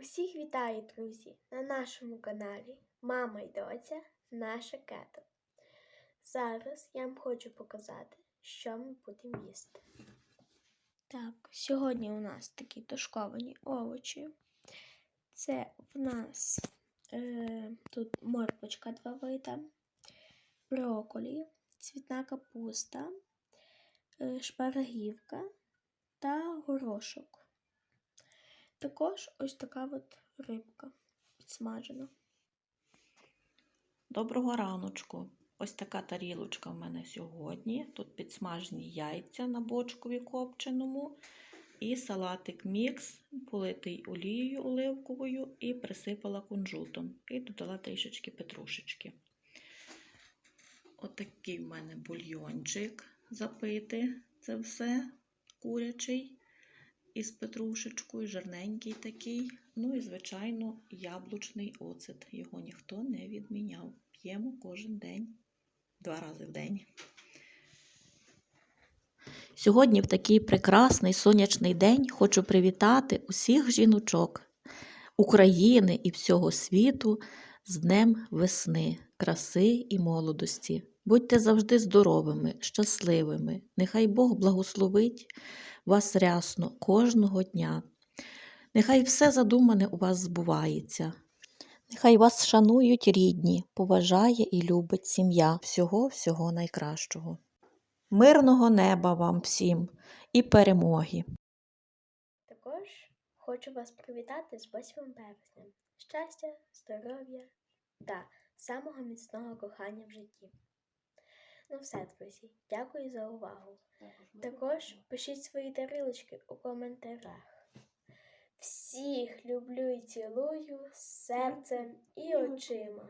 Усіх вітаю, друзі, на нашому каналі Мама й доця Наша Кето. Зараз я вам хочу показати, що ми будемо їсти. Так, сьогодні у нас такі тушковані овочі. Це в нас е, тут морквочка два вида, брокколі, цвітна капуста, е, шпарагівка та горошок. Також ось така от рибка підсмажена. Доброго раночку. Ось така тарілочка в мене сьогодні. Тут підсмажені яйця на бочкові копченому і салатик мікс, политий олією оливковою і присипала кунжутом. І додала трішечки петрушечки. Отакий в мене бульйончик запити. Це все курячий із петрушечкою, жирненький такий. Ну і, звичайно, яблучний оцет. Його ніхто не відміняв. П'ємо кожен день, два рази в день. Сьогодні, в такий прекрасний сонячний день, хочу привітати усіх жіночок України і всього світу з Днем весни, краси і молодості. Будьте завжди здоровими, щасливими. Нехай Бог благословить вас рясно кожного дня. Нехай все задумане у вас збувається. Нехай вас шанують рідні, поважає і любить сім'я всього-всього найкращого. Мирного неба вам всім і перемоги! Також хочу вас привітати з 8 березня. Щастя, здоров'я та самого міцного кохання в житті. Ну все, друзі, дякую за увагу. Також пишіть свої тарілочки у коментарях. Всіх люблю і цілую серцем і очима.